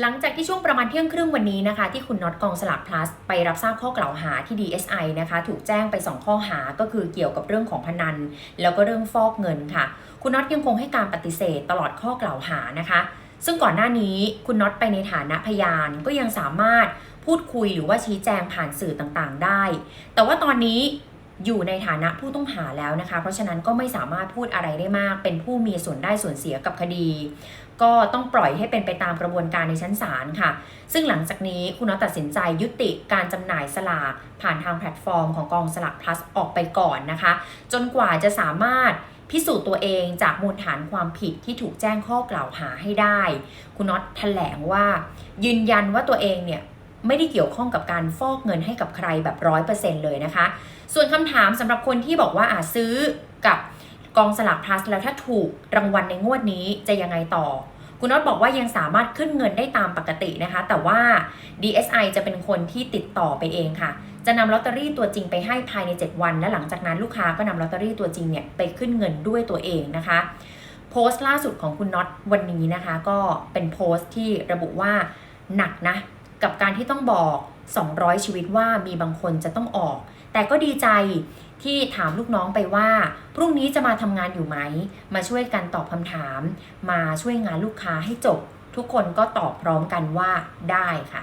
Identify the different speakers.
Speaker 1: หลังจากที่ช่วงประมาณเที่ยงครึ่งวันนี้นะคะ ที่คุณน็อตกองสลากพลัสไปรับทราบข้อกล่าวหาที่ DSI นะคะ ถูกแจ้งไป 2 ข้อหาก็คือเกี่ยวกับเรื่องของพนัน แล้วก็เรื่องฟอกเงินค่ะ คุณน็อตยังคงให้การปฏิเสธตลอดข้อกล่าวหานะคะ ซึ่งก่อนหน้านี้คุณน็อตไปในฐานะพยานก็ยังสามารถพูดคุยหรือว่าชี้แจงผ่านสื่อต่างๆ ได้ แต่ว่าตอนนี้ อยู่ในฐานะผู้ต้องหาแล้วนะคะ เพราะฉะนั้นก็ไม่สามารถพูดอะไรได้มาก เป็นผู้มีส่วนได้ส่วนเสียกับคดี ก็ต้องปล่อยให้เป็นไปตามกระบวนการในชั้นศาลค่ะ ซึ่งหลังจากนี้คุณน็อตตัดสินใจยุติการจำหน่ายสลากผ่านทางแพลตฟอร์มของกองสลาก plus ออกไปก่อนนะคะ จนกว่าจะสามารถพิสูจน์ตัวเองจากมูลฐานความผิดที่ถูกแจ้งข้อกล่าวหาให้ได้ คุณน็อตแถลงว่า ยืนยันว่าตัวเองเนี่ย ไม่ได้เกี่ยวข้องกับการฟอกเงินให้กับใครแบบร้อยเปอร์เซ็นต์เลยนะคะ ส่วนคำถามสำหรับคนที่บอกว่าอาซื้อกับกองสลาก plus แล้วถ้าถูกรางวัลในงวดนี้จะยังไงต่อ คุณน็อตบอกว่ายังสามารถขึ้นเงินได้ตามปกตินะคะ แต่ว่า DSI จะเป็นคนที่ติดต่อไปเองค่ะ จะนำลอตเตอรี่ตัวจริงไปให้ภายใน 7 วัน และหลังจากนั้นลูกค้าก็นำลอตเตอรี่ตัวจริงเนี่ยไปขึ้นเงินด้วยตัวเองนะคะโพสต์ล่าสุดของคุณน็อตวันนี้นะคะ ก็เป็นโพสต์ที่ระบุว่าหนักนะ กับการที่ต้องบอก 200 ชีวิตว่ามีบางคนจะต้องออก แต่ก็ดีใจที่ถามลูกน้องไปว่า พรุ่งนี้จะมาทำงานอยู่ไหม มาช่วยกันตอบคำถาม มาช่วยงานลูกค้าให้จบ ทุกคนก็ตอบพร้อมกันว่าได้ค่ะ